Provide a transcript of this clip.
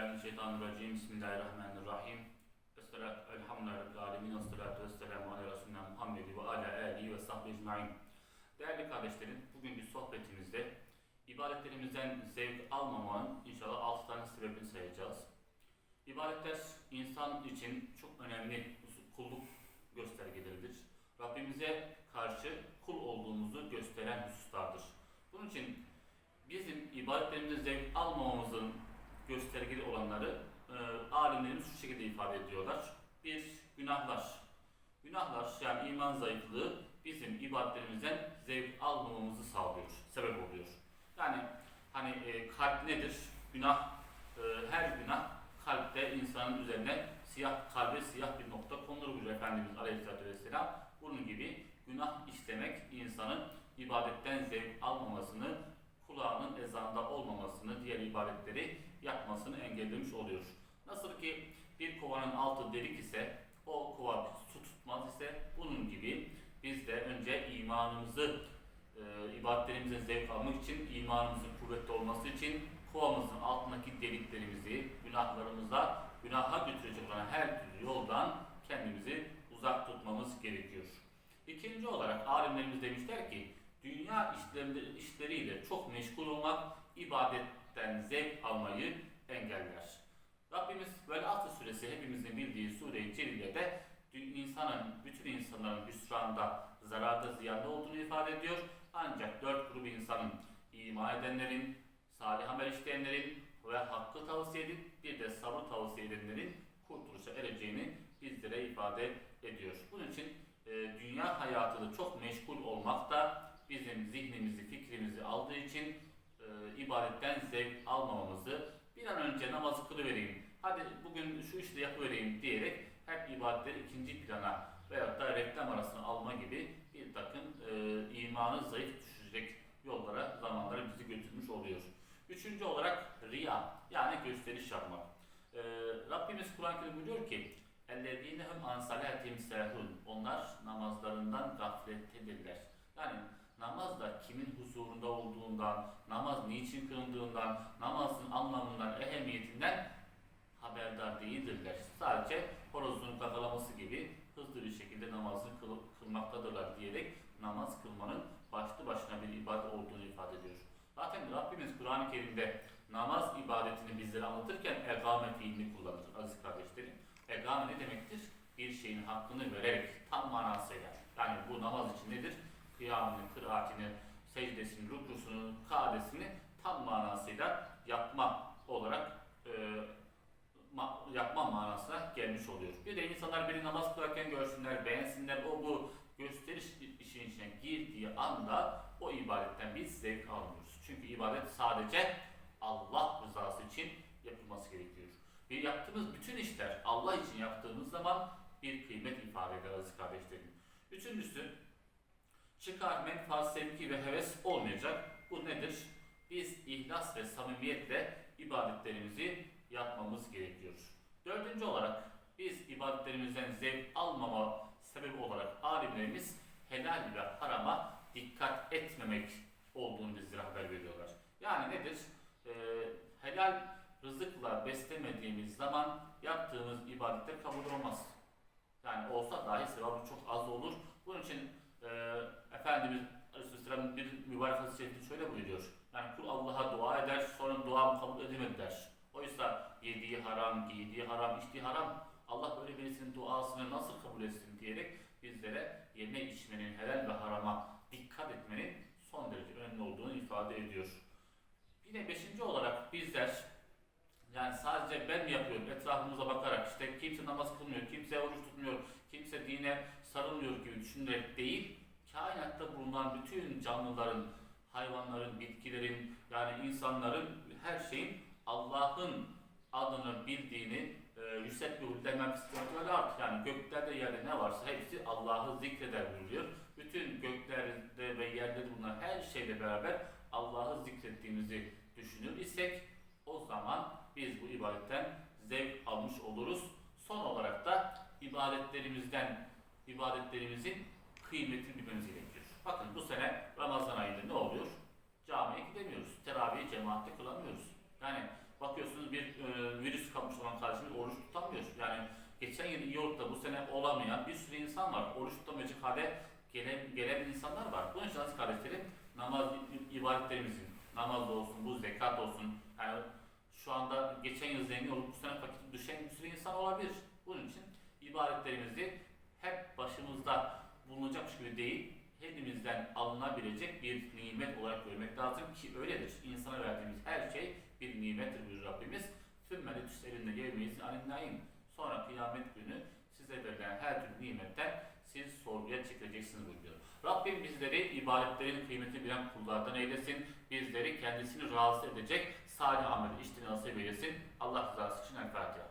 Euzubillahimineşşeytanirracim. Bismillahirrahmanirrahim. Esselatu elhamdülillahi alemin. Esselatu vesselamu ala Resulina Muhammed ve ala alihi ve sahbihi ecmain. Değerli kardeşlerim, bugünkü sohbetimizde ibadetlerimizden zevk almamanın inşallah 6 tane sebebini sayacağız. İbadetler insan için çok önemli kulluk göstergeleridir. Rabbimize karşı kul olduğumuzu gösteren hususlardır. Bunun için bizim ibadetlerimizde zevk almamamızın göstergeli olanları e, alimlerimiz şu şekilde ifade ediyorlar. Bir, günahlar. Günahlar yani iman zayıflığı bizim ibadetlerimizden zevk almamamızı sağlıyor, sebep oluyor. Yani hani e, kalp nedir? Günah, e, her günah kalpte insanın üzerine siyah, kalbe siyah bir nokta konulur buyuruyor Efendimiz Aleyhisselatü Vesselam. Bunun gibi günah işlemek insanın ibadetten zevk almamasını, kulağının ezanda olmamasını, diğer ibadetleri yapmasını engellemiş oluyor. Nasıl ki bir kovanın altı delik ise o kova su tutmaz ise bunun gibi biz de önce imanımızı e, ibadetlerimizden zevk almak için, imanımızın kuvvetli olması için kovamızın altındaki deliklerimizi, günahlarımıza, günaha götürecek olan her türlü yoldan kendimizi uzak tutmamız gerekiyor. İkinci olarak alimlerimiz demişler ki dünya işleriyle çok meşgul olmak ibadetten zevk almayı engeller. Rabbimiz Vel-Asr suresi hepimizin bildiği sure-i celilede insanın, bütün insanların hüsranda, zararda, ziyanda olduğunu ifade ediyor. Ancak dört grubu insanın iman edenlerin, salih amel işleyenlerin ve hakkı tavsiye edip bir de sabrı tavsiye edenlerin kurtuluşa ereceğini bizlere ifade ediyor. Bunun için e, dünya hayatında çok meşgul olmak da bizim zihnimizi, fikrimizi aldığı için ibadetten zevk almamamızı bir an önce namazı kılıvereyim, hadi bugün şu işi de yapıvereyim diyerek hep ibadetleri ikinci plana veyahut da reklam arasına alma gibi bir takım e, imanı zayıf düşürecek yollara, zamanlara bizi götürmüş oluyor. Üçüncü olarak riya yani gösteriş yapmak. E, Rabbimiz Kur'an-ı Kerim buyuruyor ki اَلَّذ۪ينَ هُمْ عَنْ صَلَاتِهِمْ سَهُونَ Onlar namazlarından gaflettedirler. Yani namazda kimin huzurunda olduğundan, namaz niçin kılındığından, namazın anlamından, ehemmiyetinden haberdar değildirler. Sadece horozun kakalaması gibi hızlı bir şekilde namazını kıl, kılmaktadırlar diyerek namaz kılmanın başlı başına bir ibadet olduğunu ifade ediyor. Zaten Rabbimiz Kur'an-ı Kerim'de namaz ibadetini bizlere anlatırken egame fiilini kullanır aziz kardeşlerim. Egame ne demektir? Bir şeyin hakkını vererek tam manasıyla. Yani bu namaz için nedir? Kıyamını, kıraatini, secdesini, rükusunu, kadesini tam manasıyla yapma olarak e, ma, yapma manasına gelmiş oluyor. Bir de insanlar beni namaz kılarken görsünler, beğensinler, o bu gösteriş işin içine girdiği anda o ibadetten biz zevk almıyoruz. Çünkü ibadet sadece Allah rızası için yapılması gerekiyor. Ve yaptığımız bütün işler Allah için yaptığımız zaman bir kıymet ifade eder aziz kardeşlerim. Üçüncüsü, çıkar, menfaat, sevgi ve heves olmayacak. Bu nedir? Biz ihlas ve samimiyetle ibadetlerimizi yapmamız gerekiyor. Dördüncü olarak biz ibadetlerimizden zevk almama sebebi olarak alimlerimiz helal ve harama dikkat etmemek olduğunu bizlere haber veriyorlar. Yani nedir? Ee, helal rızıkla beslemediğimiz zaman yaptığımız ibadetler kabul olmaz. Yani olsa dahi sevabı çok az olur. Bunun için e, Efendimiz Aleyhisselam bir mübarek şerifte şöyle buyuruyor. Yani kul Allah'a dua eder sonra duam kabul edilmedi der. Oysa yediği haram, giydiği haram, içtiği haram Allah böyle birisinin duasını nasıl kabul etsin diyerek bizlere yeme içmenin, helal ve harama dikkat etmenin son derece önemli olduğunu ifade ediyor. Yine beşinci olarak bizler yani sadece ben mi yapıyorum etrafımıza bakarak işte kimse namaz kılmıyor, kimse oruç tutmuyor, kimse dine sarılmıyor gibi düşünerek değil, kainatta bulunan bütün canlıların, hayvanların, bitkilerin, yani insanların, her şeyin Allah'ın adını bildiğini e, yüksek demem istiyorlar artık yani göklerde yerde ne varsa hepsi Allah'ı zikreder buyuruyor. Bütün göklerde ve yerde bulunan her şeyle beraber Allah'ı zikrettiğimizi düşünür isek o zaman biz bu ibadetten zevk almış oluruz. Son olarak da ibadetlerimizden ibadetlerimizin kıymetini bilmemiz gerekiyor. Bakın bu sene Ramazan ayında ne oluyor? Camiye gidemiyoruz. Teravih cemaatte kılamıyoruz. Yani bakıyorsunuz bir e, virüs zaman kardeşimiz oruç tutamıyor. Yani geçen yıl da bu sene olamayan bir sürü insan var. Oruç tutamayacak hale gelen, gelen insanlar var. Bunun için aziz kardeşlerim namaz ibadetlerimizin namaz olsun, bu zekat olsun. Yani şu anda geçen yıl zengin olup bu sene fakir düşen bir sürü insan olabilir. Bunun için ibadetlerimizi başımızda bulunacakmış gibi değil, hepimizden alınabilecek bir nimet olarak görmek lazım ki öyledir. İnsana verdiğimiz her şey bir nimettir buyuruyor Rabbimiz. Sümmeli tüslerinde yevmeyiz alinnaim. Sonra kıyamet günü size verilen her türlü nimetten siz sorguya çekileceksiniz buyuruyor. Rabbim bizleri ibadetlerin kıymetini bilen kullardan eylesin. Bizleri kendisini razı edecek salih amel işleri nasip eylesin. Allah rızası için El Fatiha.